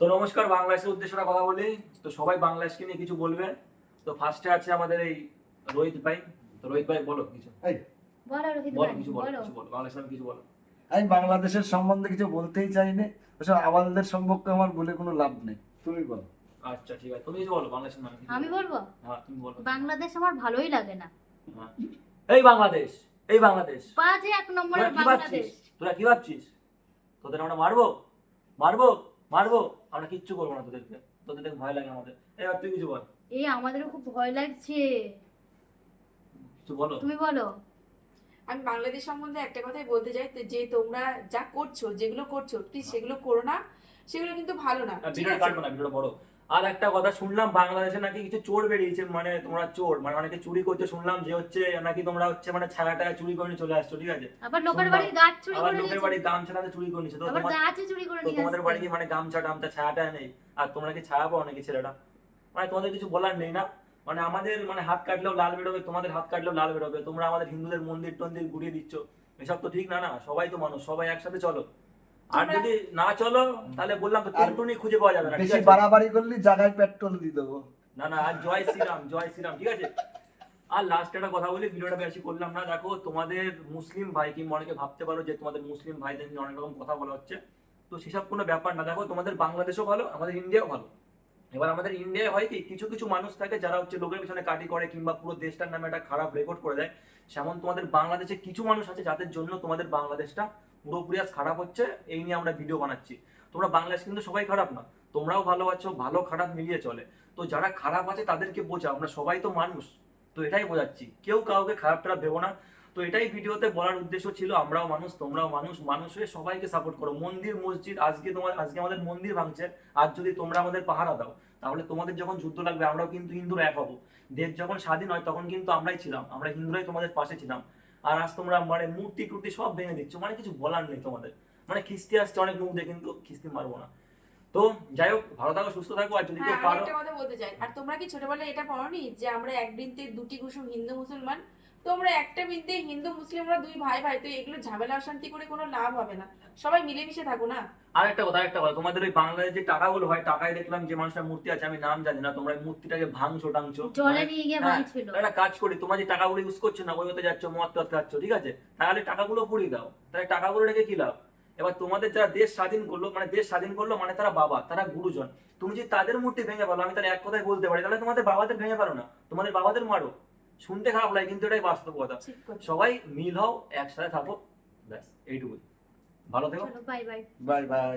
তো নমস্কার বাংলাদেশের উদ্দেশ্যে কথা বলি। তো সবাই বাংলাদেশকে নিয়ে কিছু বলবে। তো ফার্স্টে আছে আমাদের এই রোহিত ভাই। তো রোহিত ভাই বলো কিছু। বলো রোহিত বলো ভাই কিছু বলো বলো। কিছু বলো। বাংলাদেশ কিছু বলো। আমি বাংলাদেশের সম্বন্ধে কিছু বলতেই ওসব আমাদের সম্পর্কে আমার বলে কোনো লাভ নেই। তুমি বলো। আচ্ছা ঠিক আছে। তুমি কিছু বলো বাংলাদেশের নামে আমি বলব? হ্যাঁ তুমি বলো। বাংলাদেশ আমার ভালোই লাগে না। হ্যাঁ। এই বাংলাদেশ এই বাংলাদেশ। বাজে এক নম্বরের বাংলাদেশ। তোরা কি ভাবছিস? তোদের আমরা মারবো? মারবো? মারবো? আমরা কিচ্ছু করব না তোদেরকে। তোদের দেখে ভয় লাগে আমাদের। এবার তুই কিছু বল। এই আমাদেরও খুব ভয় লাগছে। কিছু বলো। তুমি বলো। আমি বাংলাদেশ সম্বন্ধে একটা কথাই বলতে চাই যে তোমরা যা করছ যেগুলো করছ প্লিজ সেগুলো করো না। সেগুলো কিন্তু ভালো না ঠিক কাটবো না ভিডিওটা বড়। আর একটা কথা শুনলাম বাংলাদেশে নাকি কিছু চোর বেরিয়েছে মানে তোমরা চোর মানে অনেকে চুরি করছে শুনলাম যে হচ্ছে নাকি তোমরা হচ্ছে মানে ছায়া টাকা চুরি করে চলে আসছো ঠিক আছে? আবার লোকের। বাড়ির গাছ চুরি আবার করে লোকের নিয়েছে। বাড়ি গামছা টাতে চুরি করে নিচ্ছে তো আবার তোমার গাছই চুরি করে তো তোমাদের বাড়ি কি মানে গামছা টামছা ছায়া টায়া নেই? আর তোমরা কি ছায়া পাও নাকি ছেলেটা মানে তোমাদের কিছু বলার নেই না? মানে আমাদের মানে হাত কাটলেও লাল বেরোবে তোমাদের হাত কাটলেও লাল বেরোবে তোমরা আমাদের হিন্দুদের মন্দির টন্দির ঘুরিয়ে দিচ্ছ। এসব তো ঠিক না না সবাই তো মানুষ সবাই একসাথে চলো। আর যদি না চলো তাহলে বললাম তো টুনটুনি খুঁজে পাওয়া যাবে না বেশি বাড়াবাড়ি করলে জায়গায় পেট্রোল দিয়ে দেবো। না না আর জয় শ্রীরাম জয় শ্রীরাম ঠিক আছে? আর লাস্ট একটা কথা বলি ভিডিওটা বেশি করলাম না। দেখো তোমাদের মুসলিম ভাই কিংবা অনেকে ভাবতে পারো যে তোমাদের মুসলিম ভাইদের নিয়ে অনেক রকম কথা বলা হচ্ছে। তো সেসব কোনো ব্যাপার না। দেখো তোমাদের বাংলাদেশও ভালো আমাদের ইন্ডিয়াও ভালো। এবার আমাদের ইন্ডিয়ায় হয় কি কিছু কিছু মানুষ থাকে যারা হচ্ছে লোকের পিছনে কাটি করে কিংবা পুরো দেশটার নামে একটা খারাপ রেকর্ড করে দেয়। সেমন তোমাদের বাংলাদেশে কিছু মানুষ আছে যাদের জন্য তোমাদের বাংলাদেশটা পুরোপুরি আজ খারাপ হচ্ছে, এই নিয়ে আমরা ভিডিও বানাচ্ছি। তোমরা বাংলাদেশ কিন্তু সবাই খারাপ না, তোমরাও ভালো আছো, ভালো খারাপ মিলিয়ে চলে। তো যারা খারাপ আছে তাদেরকে বোঝা, আমরা সবাই তো মানুষ, তো এটাই বোঝাচ্ছি। কেউ কাউকে খারাপ খারাপ ভেবো না। তো এটাই ভিডিওতে বলার উদ্দেশ্য ছিল, আমরাও মানুষ, তোমরাও মানুষ মানুষ হয়ে সবাইকে সাপোর্ট করো। মন্দির, মসজিদ, আজকে তোমার, আজকে আমাদের মন্দির ভাঙছে আর যদি তোমরা আমাদের পাহারা দাও, তাহলে তোমাদের যখন যুদ্ধ লাগবে, আমরাও কিন্তু হিন্দুরা এক হব। দেশ যখন স্বাধীন হয়, তখন কিন্তু আমরাই ছিলাম, আমরা হিন্দুরাই তোমাদের পাশে ছিলাম। আর আজ তোমরা মানে মূর্তি টুর্তি সব ভেঙে দিচ্ছ। মানে কিছু বলার নেই তোমাদের। মানে খিস্তি আসছে অনেক মুখ দিয়ে কিন্তু খিস্তি মারবো না। তো যাই হোক ভালো থাকো সুস্থ থাকো আর যদি হ্যাঁ কেউ পারো একটা কথা বলতে চাই। আর তোমরা কি ছোটবেলায় এটা পড়োনি যে আমরা এক বৃন্তে দুটি কুসুম হিন্দু মুসলমান? তোমরা একটা বৃন্তে হিন্দু মুসলিমরা দুই ভাই ভাই তো এগুলো ঝামেলা অশান্তি করে কোনো লাভ হবে না। সবাই মিলেমিশে থাকো না। আর একটা কথা একটা কথা তোমাদের ওই বাংলাদেশে যে টাকাগুলো হয় টাকায় দেখলাম যে মানুষটার মূর্তি আছে আমি নাম জানি না তোমরা মূর্তিটাকে ভাঙছো টাংছো জলে মানে নিয়ে গিয়ে হ্যাঁ, ভাঙছিল। একটা কাজ করি তোমরা যে টাকাগুলো ইউজ করছ না ওই হতে যাচ্ছ মদ টদ খাচ্ছ ঠিক আছে? তাহলে টাকাগুলো পুড়িয়ে দাও। তাহলে টাকাগুলো রেখে কি লাভ? এবার তোমাদের যারা দেশ স্বাধীন করল মানে দেশ স্বাধীন করল মানে তারা বাবা তারা গুরুজন। তুমি যদি তাদের মূর্তি ভেঙে ফেলো আমি তাহলে এক কথায় বলতে পারি তাহলে তোমাদের বাবাদের ভেঙে পারো না। তোমাদের বাবাদের মারো। শুনতে খারাপ লাগে কিন্তু এটাই বাস্তব কথা। সবাই মিল হও একসাথে থাকো ব্যাস এইটুকুই। ভালো থেকো। Bye bye bye bye